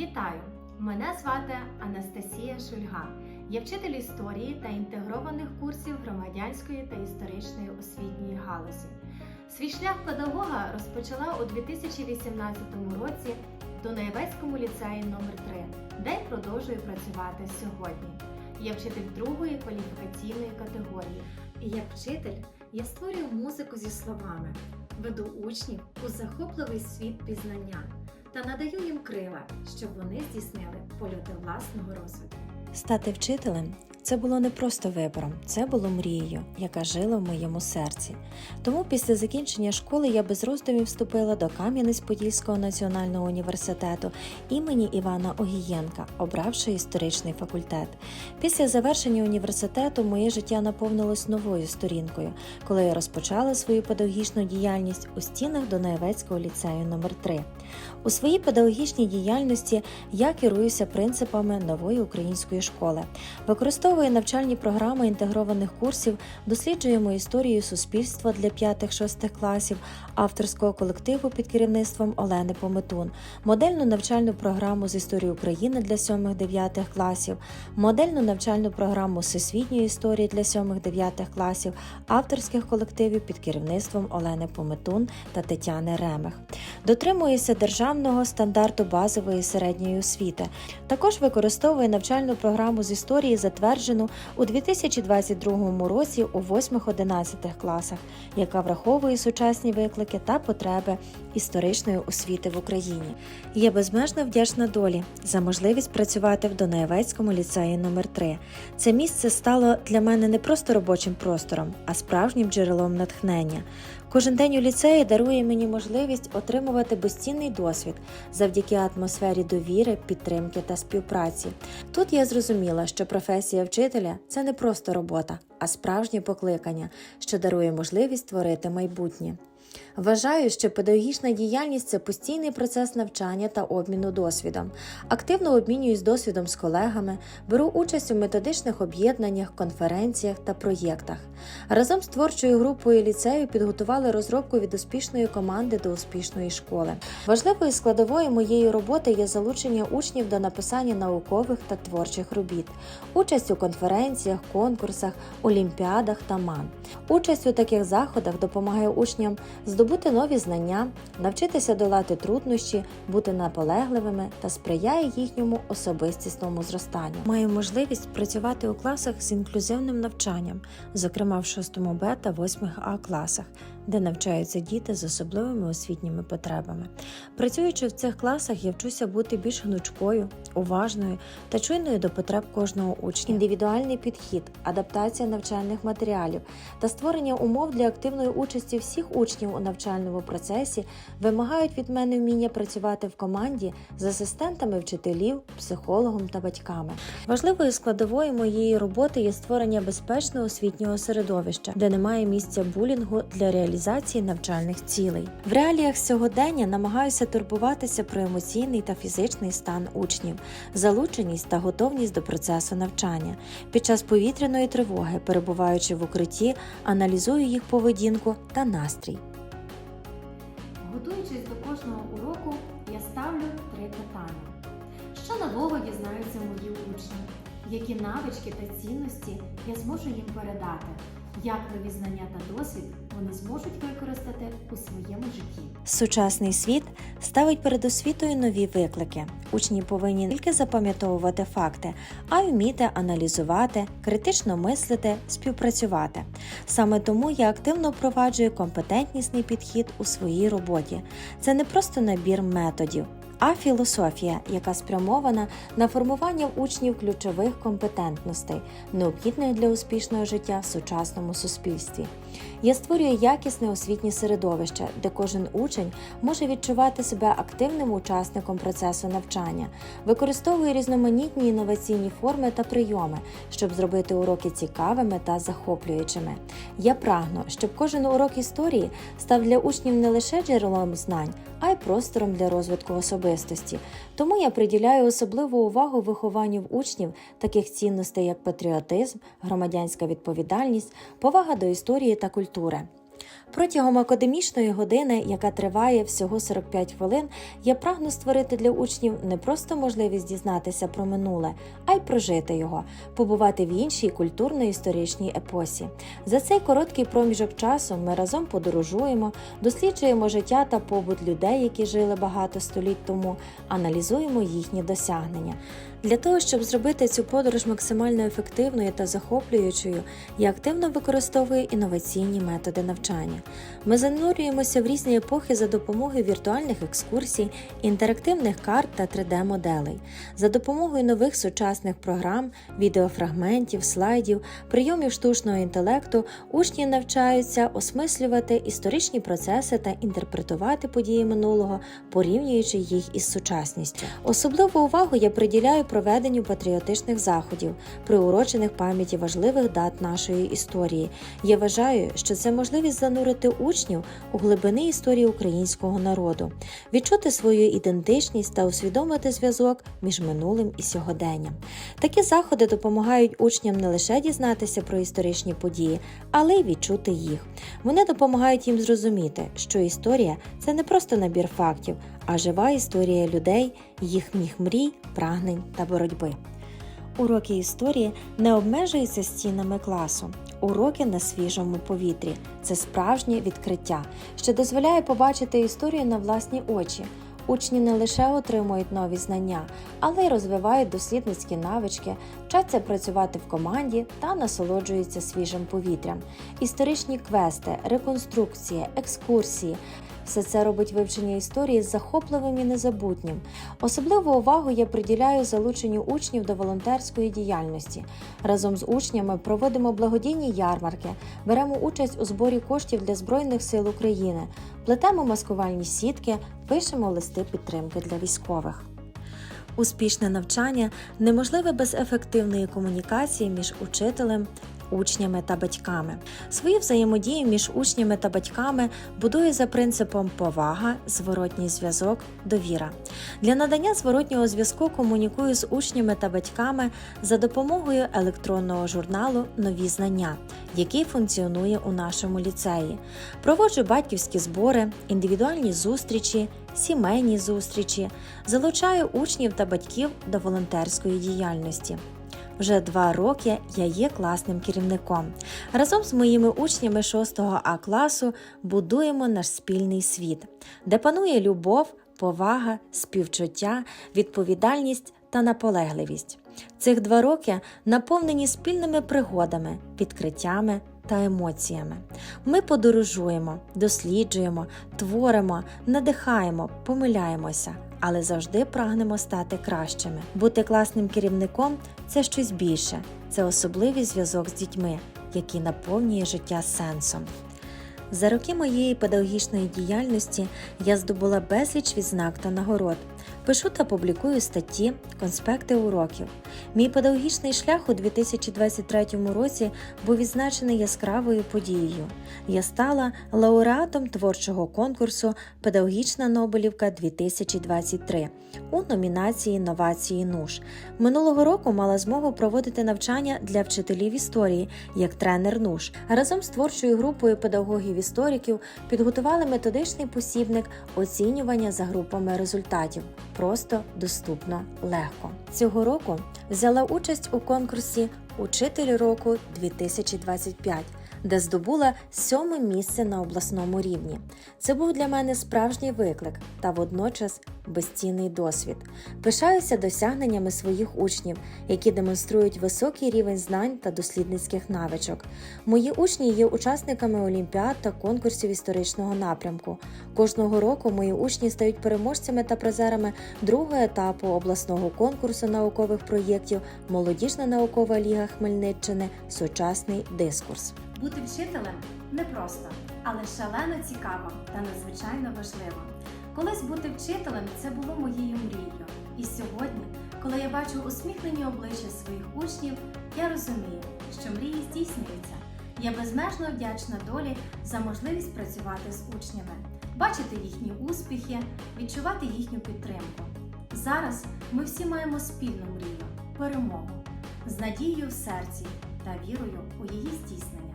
Вітаю! Мене звати Анастасія Шульга. Я вчитель історії та інтегрованих курсів громадянської та історичної освітньої галузі. Свій шлях педагога розпочала у 2018 році в Дунаєвецькому ліцеї номер 3 де й продовжую працювати сьогодні. Я вчитель другої кваліфікаційної категорії. Як вчитель я створюю музику зі словами, веду учнів у захопливий світ пізнання та надаю їм крила, щоб вони здійснили польоти власного розвитку. Стати вчителем це було не просто вибором, це було мрією, яка жила в моєму серці. Тому після закінчення школи я без роздумів вступила до Кам'янець-Подільського національного університету імені Івана Огієнка, обравши історичний факультет. Після завершення університету моє життя наповнилось новою сторінкою, коли я розпочала свою педагогічну діяльність у стінах Донаєвецького ліцею номер 3 У своїй педагогічній діяльності я керуюся принципами нової української школи, використовую навчальні програми інтегрованих курсів, досліджуємо історію суспільства для 5-6 класів авторського колективу під керівництвом Олени Пометун, модельну навчальну програму з історії України для 7-9 класів, модельну навчальну програму всесвітньої історії для 7-9 класів авторських колективів під керівництвом Олени Пометун та Тетяни Ремех. Дотримуюся державного стандарту базової середньої освіти. Також використовує навчальну програму з історії, затверджену у 2022 році у 8-11 класах, яка враховує сучасні виклики та потреби історичної освіти в Україні. Я безмежно вдячна долі за можливість працювати в Донаєвецькому ліцеї номер 3 Це місце стало для мене не просто робочим простором, а справжнім джерелом натхнення. Кожен день у ліцеї дарує мені можливість отримувати безцінний досвід завдяки атмосфері довіри, підтримки та співпраці. Тут я зрозуміла, що професія вчителя це не просто робота, а справжнє покликання, що дарує можливість творити майбутнє. Вважаю, що педагогічна діяльність це постійний процес навчання та обміну досвідом. Активно обмінююсь досвідом з колегами, беру участь у методичних об'єднаннях, конференціях та проєктах. Разом з творчою групою ліцею підготували розробку від успішної команди до успішної школи. Важливою складовою моєї роботи є залучення учнів до написання наукових та творчих робіт, участь у конференціях, конкурсах, олімпіадах та МАН. Участь у таких заходах допомагає учням здобути нові знання, навчитися долати труднощі, бути наполегливими та сприяє їхньому особистісному зростанню. Маю можливість працювати у класах з інклюзивним навчанням, зокрема в 6 Б та 8 А класах, де навчаються діти з особливими освітніми потребами. Працюючи в цих класах, я вчуся бути більш гнучкою, уважною та чуйною до потреб кожного учня. Індивідуальний підхід, адаптація навчальних матеріалів та створення умов для активної участі всіх учнів у навчальному процесі вимагають від мене вміння працювати в команді з асистентами вчителів, психологом та батьками. Важливою складовою моєї роботи є створення безпечного освітнього середовища, де немає місця булінгу для реалізації навчальних цілей. В реаліях сьогодення намагаюся турбуватися про емоційний та фізичний стан учнів, залученість та готовність до процесу навчання. Під час повітряної тривоги, перебуваючи в укритті, аналізую їх поведінку та настрій. Готуючись до кожного уроку, я ставлю три питання. Що нового дізнаються мої учні? Які навички та цінності я зможу їм передати? Як нові знання та досвід вони зможуть використати у своєму житті? Сучасний світ ставить перед освітою нові виклики. Учні повинні не тільки запам'ятовувати факти, а й вміти аналізувати, критично мислити, співпрацювати. Саме тому я активно впроваджую компетентнісний підхід у своїй роботі. Це не просто набір методів. А філософія, яка спрямована на формування учнів ключових компетентностей, необхідних для успішного життя в сучасному суспільстві. Я створюю якісне освітнє середовище, де кожен учень може відчувати себе активним учасником процесу навчання, використовую різноманітні інноваційні форми та прийоми, щоб зробити уроки цікавими та захоплюючими. Я прагну, щоб кожен урок історії став для учнів не лише джерелом знань, а й простором для розвитку особистості. Тому я приділяю особливу увагу вихованню учнів таких цінностей, як патріотизм, громадянська відповідальність, повага до історії та культури. Протягом академічної години, яка триває всього 45 хвилин, я прагну створити для учнів не просто можливість дізнатися про минуле, а й прожити його, побувати в іншій культурно-історичній епосі. За цей короткий проміжок часу ми разом подорожуємо, досліджуємо життя та побут людей, які жили багато століть тому, аналізуємо їхні досягнення. Для того, щоб зробити цю подорож максимально ефективною та захоплюючою, я активно використовую інноваційні методи навчання. Ми занурюємося в різні епохи за допомогою віртуальних екскурсій, інтерактивних карт та 3D-моделей. За допомогою нових сучасних програм, відеофрагментів, слайдів, прийомів штучного інтелекту учні навчаються осмислювати історичні процеси та інтерпретувати події минулого, порівнюючи їх із сучасністю. Особливу увагу я приділяю проведенню патріотичних заходів, приурочених пам'яті важливих дат нашої історії. Я вважаю, що це можливість занурити учнів у глибини історії українського народу, відчути свою ідентичність та усвідомити зв'язок між минулим і сьогоденням. Такі заходи допомагають учням не лише дізнатися про історичні події, але й відчути їх. Вони допомагають їм зрозуміти, що історія це не просто набір фактів, а жива історія людей, їхніх мрій, прагнень та боротьби. Уроки історії не обмежуються стінами класу. Уроки на свіжому повітрі це справжнє відкриття, що дозволяє побачити історію на власні очі. Учні не лише отримують нові знання, але й розвивають дослідницькі навички, вчаться працювати в команді та насолоджуються свіжим повітрям. Історичні квести, реконструкції, екскурсії. Все це робить вивчення історії захопливим і незабутнім. Особливу увагу я приділяю залученню учнів до волонтерської діяльності. Разом з учнями проводимо благодійні ярмарки, беремо участь у зборі коштів для Збройних сил України, плетемо маскувальні сітки, пишемо листи підтримки для військових. Успішне навчання неможливе без ефективної комунікації між учителем, учнями та батьками. Свою взаємодію між учнями та батьками будує за принципом повага, зворотній зв'язок, довіра. Для надання зворотнього зв'язку комунікую з учнями та батьками за допомогою електронного журналу Нові знання, який функціонує у нашому ліцеї. Проводжу батьківські збори, індивідуальні зустрічі, сімейні зустрічі, залучаю учнів та батьків до волонтерської діяльності. Вже два роки я є класним керівником. Разом з моїми учнями 6 А класу будуємо наш спільний світ, де панує любов, повага, співчуття, відповідальність та наполегливість. Цих два роки наповнені спільними пригодами, відкриттями та емоціями. Ми подорожуємо, досліджуємо, творимо, надихаємо, помиляємося, але завжди прагнемо стати кращими. Бути класним керівником це щось більше, це особливий зв'язок з дітьми, який наповнює життя сенсом. За роки моєї педагогічної діяльності я здобула безліч відзнак та нагород. Пишу та публікую статті, конспекти уроків. Мій педагогічний шлях у 2023 році був відзначений яскравою подією. Я стала лауреатом творчого конкурсу Педагогічна Нобелівка 2023 у номінації Новації НУШ. Минулого року мала змогу проводити навчання для вчителів історії як тренер НУШ. Разом з творчою групою педагогів-істориків підготували методичний посібник оцінювання за групами результатів. Просто доступно легко. Цього року взяла участь у конкурсі Учитель року 2025 де здобула сьоме місце на обласному рівні. Це був для мене справжній виклик та водночас безцінний досвід. Пишаюся досягненнями своїх учнів, які демонструють високий рівень знань та дослідницьких навичок. Мої учні є учасниками олімпіад та конкурсів історичного напрямку. Кожного року мої учні стають переможцями та призерами другого етапу обласного конкурсу наукових проєктів Молодіжна наукова ліга Хмельниччини Сучасний дискурс. Бути вчителем непросто, але шалено цікаво та надзвичайно важливо. Колись бути вчителем це було моєю мрією. І сьогодні, коли я бачу усміхнені обличчя своїх учнів, я розумію, що мрії здійснюються. Я безмежно вдячна долі за можливість працювати з учнями, бачити їхні успіхи, відчувати їхню підтримку. Зараз ми всі маємо спільну мрію перемогу з надією в серці та вірою у її здійснення.